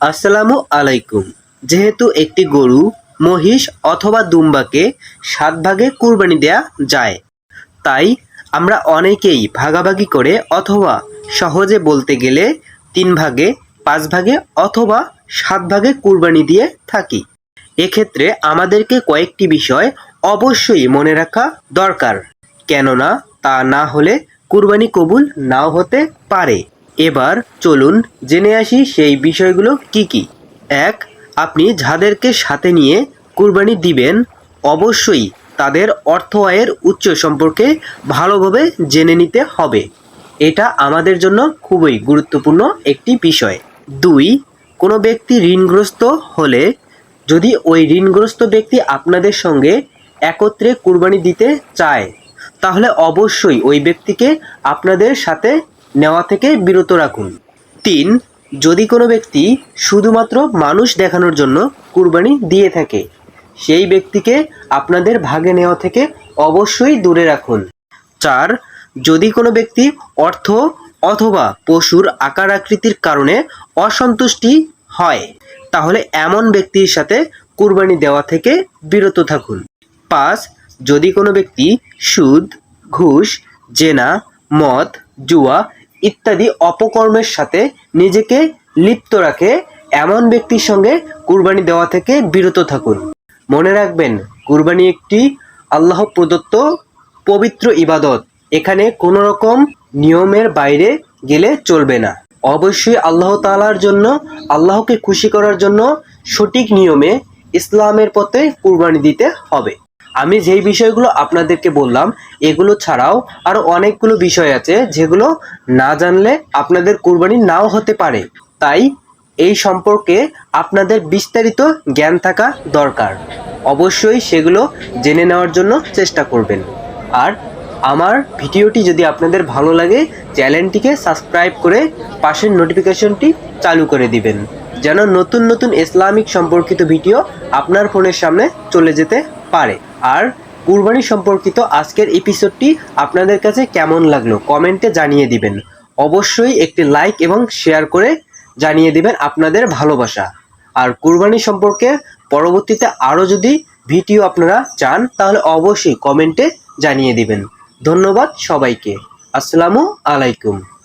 আসসালামু আলাইকুম। যেহেতু একটি গরু, মহিষ অথবা দুম্বাকে সাত ভাগে কুরবানি দেয়া যায়, তাই আমরা অনেকেই ভাগাভাগি করে অথবা সহজে বলতে গেলে তিন ভাগে, পাঁচ ভাগে অথবা সাত ভাগে কুরবানি দিয়ে থাকি। এক্ষেত্রে আমাদেরকে কয়েকটি বিষয় অবশ্যই মনে রাখা দরকার, কেননা তা না হলে কুরবানি কবুল নাও হতে পারে। এবার চলুন জেনে আসি সেই বিষয়গুলো কি কি। এক, আপনি যাদেরকে সাথে নিয়ে কুরবানি দিবেন, অবশ্যই তাদের অর্থ আয়ের উচ্চ সম্পর্কে ভালোভাবে জেনে নিতে হবে। এটা আমাদের জন্য খুবই গুরুত্বপূর্ণ একটি বিষয়। দুই, কোনো ব্যক্তি ঋণগ্রস্ত হলে যদি ওই ঋণগ্রস্ত ব্যক্তি আপনাদের সঙ্গে একত্রে কুরবানি দিতে চায়, তাহলে অবশ্যই ওই ব্যক্তিকে আপনাদের সাথে নেওয়া থেকে বিরত রাখুন। তিন, যদি কোনো ব্যক্তি শুধুমাত্র মানুষ দেখানোর জন্য কুরবানি দিয়ে থাকে, সেই ব্যক্তিকে আপনাদের ভাগে নেওয়া থেকে অবশ্যই দূরে রাখুন। চার, যদি কোনো ব্যক্তি অর্থ অথবা পশুর আকার আকৃতির কারণে অসন্তুষ্টি হয়, তাহলে এমন ব্যক্তির সাথে কুরবানি দেওয়া থেকে বিরত থাকুন। পাঁচ, যদি কোনো ব্যক্তি সুদ, ঘুষ, জেনা, মদ, জুয়া ইত্যাদি অপকর্মের সাথে নিজেকে লিপ্ত রাখে এমন ব্যক্তির সঙ্গে কুরবানি দেওয়া থেকে বিরত থাকুন। মনে রাখবেন, কুরবানি একটি আল্লাহ প্রদত্ত পবিত্র ইবাদত। এখানে কোনো রকম নিয়মের বাইরে গেলে চলবে না। অবশ্যই আল্লাহ তাআলার জন্য, আল্লাহকে খুশি করার জন্য সঠিক নিয়মে ইসলামের পথে কুরবানি দিতে হবে। আমি যেই বিষয়গুলো আপনাদেরকে বললাম, এগুলো ছাড়াও আরও অনেকগুলো বিষয় আছে যেগুলো না জানলে আপনাদের কুরবানি নাও হতে পারে। তাই এই সম্পর্কে আপনাদের বিস্তারিত জ্ঞান থাকা দরকার। অবশ্যই সেগুলো জেনে নেওয়ার জন্য চেষ্টা করবেন। আর আমার ভিডিওটি যদি আপনাদের ভালো লাগে, চ্যানেলটিকে সাবস্ক্রাইব করে পাশের নোটিফিকেশনটি চালু করে দিবেন, যেন নতুন নতুন ইসলামিক সম্পর্কিত ভিডিও আপনার ফোনের সামনে চলে যেতে পারে। আর কুরবানি সম্পর্কিত আজকের এপিসোডটি আপনাদের কাছে কেমন লাগল কমেন্টে জানিয়ে দিবেন। অবশ্যই একটি লাইক এবং শেয়ার করে জানিয়ে দিবেন আপনাদের ভালোবাসা। আর কুরবানি সম্পর্কে পরবর্তীতে আরও যদি ভিডিও আপনারা চান, তাহলে অবশ্যই কমেন্টে জানিয়ে দিবেন। ধন্যবাদ সবাইকে। আসসালামু আলাইকুম।